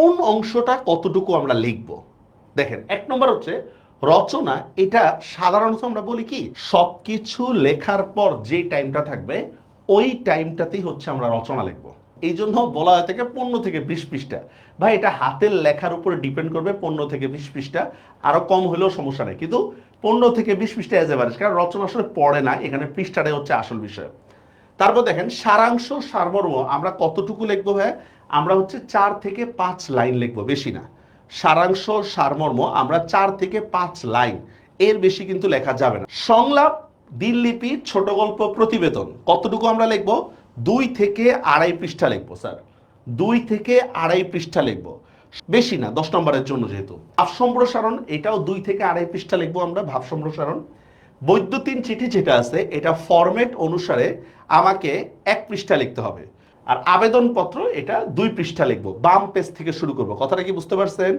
কোন অংশটা কতটুকু আমরা লিখব? দেখেন, এক নম্বর হচ্ছে রচনা, এটা সাধারণত আমরা বলি কি, সবকিছু লেখার পর যে টাইমটা থাকবে, ওই টাইমটাতেই হচ্ছে আমরা রচনা লিখব। এই জন্য বলা হয় থেকে পনেরো থেকে বিশ পৃষ্ঠা। ভাই, এটা হাতের লেখার উপরে ডিপেন্ড করবে পনেরো থেকে বিশ পৃষ্ঠা। আরও কম হলেও সমস্যা নেই। কিন্তু পনেরো থেকে বিশ পৃষ্ঠা এজ এভারেজ কারণ রচনা আসলে পড়ে না, এখানে পৃষ্ঠাটাই হচ্ছে আসল বিষয়। তারপর দেখেন, সারাংশ, সারমর্ম, আমরা কতটুকু লিখব ভাই আমরা হচ্ছে চার থেকে পাঁচ লাইন লিখব, বেশি না। সারাংশ, সারমর্ম, আমরা চার থেকে পাঁচ লাইন। এর বেশি কিন্তু লেখা যাবে না। সংলাপ, দিনলিপি, ছোট গল্প, প্রতিবেদন, কতটুকু আমরা লিখব? দুই থেকে আড়াই পৃষ্ঠা লিখব, স্যার। দুই থেকে আড়াই পৃষ্ঠা লিখব। বেশি না, দশ নম্বরের জন্য যেহেতু। ভাব সম্প্রসারণ, এটাও দুই থেকে আড়াই পৃষ্ঠা লিখব আমরা, ভাব সম্প্রসারণ। বৈদ্যুতিন চিঠি যেটা আছে, এটা ফরম্যাট অনুসারে আমাকে এক পৃষ্ঠা লিখতে হবে। আর আবেদনপত্র, এটা দুই পৃষ্ঠা লিখব, বাম পেজ থেকে শুরু করব। কথাটা কি বুঝতে পারছেন?